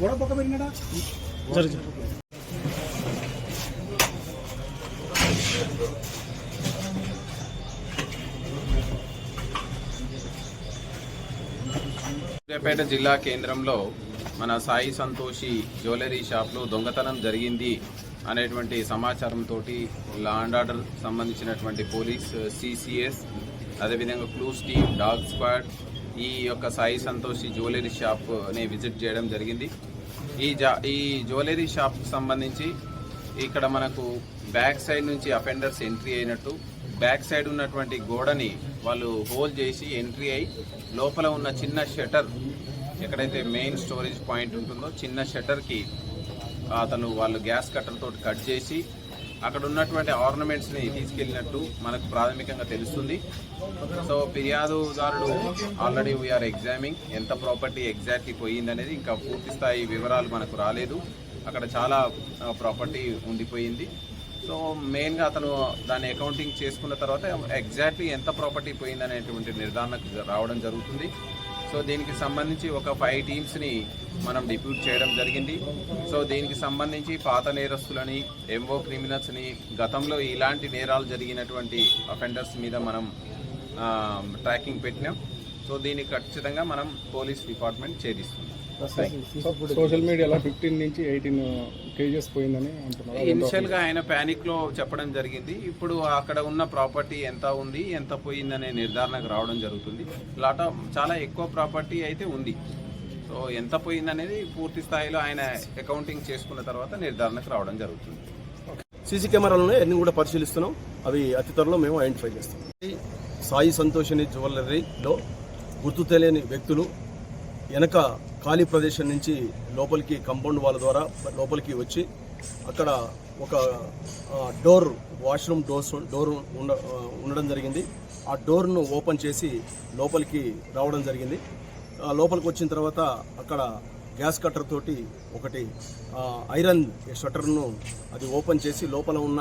గొడవ పక్క పెట్టినాడా సూర్యాపేట జిల్లా కేంద్రంలో మన సాయి సంతోషి జ్యువెలరీ షాప్లో దొంగతనం జరిగింది. అనేటువంటి సమాచారంతో లా అండ్ ఆర్డర్ సంబంధించినటువంటి పోలీస్ సిసిఎస్ అదేవిధంగా క్లూస్ టీమ్ డాగ్ స్క్వాడ్ ఈ యొక్క సాయి సంతోషి జ్యువెలరీ షాప్ని విజిట్ చేయడం జరిగింది. ఈ జా ఈ జ్యువెలరీ షాప్కి సంబంధించి ఇక్కడ మనకు బ్యాక్ సైడ్ నుంచి అఫెండర్స్ ఎంట్రీ అయినట్టు బ్యాక్ సైడ్ ఉన్నటువంటి గోడని వాళ్ళు హోల్ చేసి ఎంట్రీ అయి లోపల ఉన్న చిన్న షటర్ ఎక్కడైతే మెయిన్ స్టోరేజ్ పాయింట్ ఉంటుందో చిన్న షటర్కి అతను వాళ్ళు గ్యాస్ కట్టర్తో కట్ చేసి అక్కడ ఉన్నటువంటి ఆర్నమెంట్స్ని తీసుకెళ్ళినట్టు మనకు ప్రాథమికంగా తెలుస్తుంది. సో ఫిర్యాదుదారుడు ఆల్రెడీ వీఆర్ ఎగ్జామింగ్ ఎంత ప్రాపర్టీ ఎగ్జాక్ట్లీ పోయింది అనేది ఇంకా పూర్తి స్థాయి వివరాలు మనకు రాలేదు. అక్కడ చాలా ప్రాపర్టీ ఉండిపోయింది. సో మెయిన్గా అతను దాన్ని అకౌంటింగ్ చేసుకున్న తర్వాత ఎగ్జాక్ట్లీ ఎంత ప్రాపర్టీ పోయింది అనేటువంటి నిర్ధారణకు రావడం జరుగుతుంది. సో దీనికి సంబంధించి ఒక ఫైవ్ టీమ్స్ని మనం డిప్యూట్ చేయడం జరిగింది. సో దీనికి సంబంధించి పాత నేరస్తులని ఎంఓ క్రిమినల్స్ని గతంలో ఇలాంటి నేరాలు జరిగినటువంటి అఫెండర్స్ మీద మనం ట్రాకింగ్ పెట్టినాం. సో దీన్ని ఖచ్చితంగా మనం పోలీస్ డిపార్ట్మెంట్ ఛేదిస్తుంది సోషల్ మీడియాలో ఫిఫ్టీన్ నుంచి ఎయిటీన్ కేజెస్ పోయిందని అంటున్నారు. ఇనిషియల్గా ఆయన ప్యానిక్లో చెప్పడం జరిగింది. ఇప్పుడు అక్కడ ఉన్న ప్రాపర్టీ ఎంత ఉంది ఎంత పోయిందనే నిర్ధారణకు రావడం జరుగుతుంది. లాట్ ఆఫ్ చాలా ఎక్కువ ప్రాపర్టీ అయితే ఉంది. సో ఎంత పోయిందనేది పూర్తి స్థాయిలో ఆయన అకౌంటింగ్ చేసుకున్న తర్వాత నిర్ధారణకు రావడం జరుగుతుంది. సీసీ కెమెరాలను అన్ని కూడా పరిశీలిస్తున్నాం. అవి అతి త్వరలో మేము ఐడెంటిఫై చేస్తాం. సాయి సంతోషిని జ్యువెలరీలో గుర్తు తెలియని వ్యక్తులు వెనక ఖాళీ ప్రదేశం నుంచి లోపలికి కంపౌండ్ వాళ్ళ ద్వారా లోపలికి వచ్చి అక్కడ ఒక డోర్ వాష్రూమ్ డోర్స్ డోర్ ఉండ ఉండడం జరిగింది. ఆ డోర్ను ఓపెన్ చేసి లోపలికి రావడం జరిగింది. లోపలికి వచ్చిన తర్వాత అక్కడ గ్యాస్ కట్టర్ తోటి ఒకటి ఐరన్ షట్టర్ను అది ఓపెన్ చేసి లోపల ఉన్న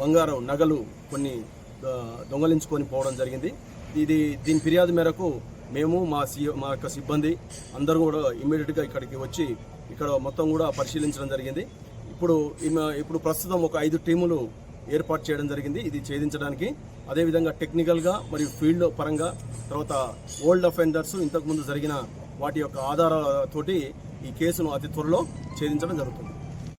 బంగారం నగలు కొన్ని దొంగలించుకొని పోవడం జరిగింది. ఇది దీని ఫిర్యాదు మేరకు మేము మా మా యొక్క సిబ్బంది అందరూ కూడా ఇమ్మీడియట్గా ఇక్కడికి వచ్చి ఇక్కడ మొత్తం కూడా పరిశీలించడం జరిగింది. ఇప్పుడు ఇప్పుడు ప్రస్తుతం ఒక ఐదు టీములు ఏర్పాటు చేయడం జరిగింది ఇది ఛేదించడానికి. అదేవిధంగా టెక్నికల్గా మరియు ఫీల్డ్ పరంగా తర్వాత ఓల్డ్ అఫెండర్స్ ఇంతకుముందు జరిగిన వాటి యొక్క ఆధారాలతోటి ఈ కేసును అతి త్వరలో ఛేదించడం జరుగుతుంది.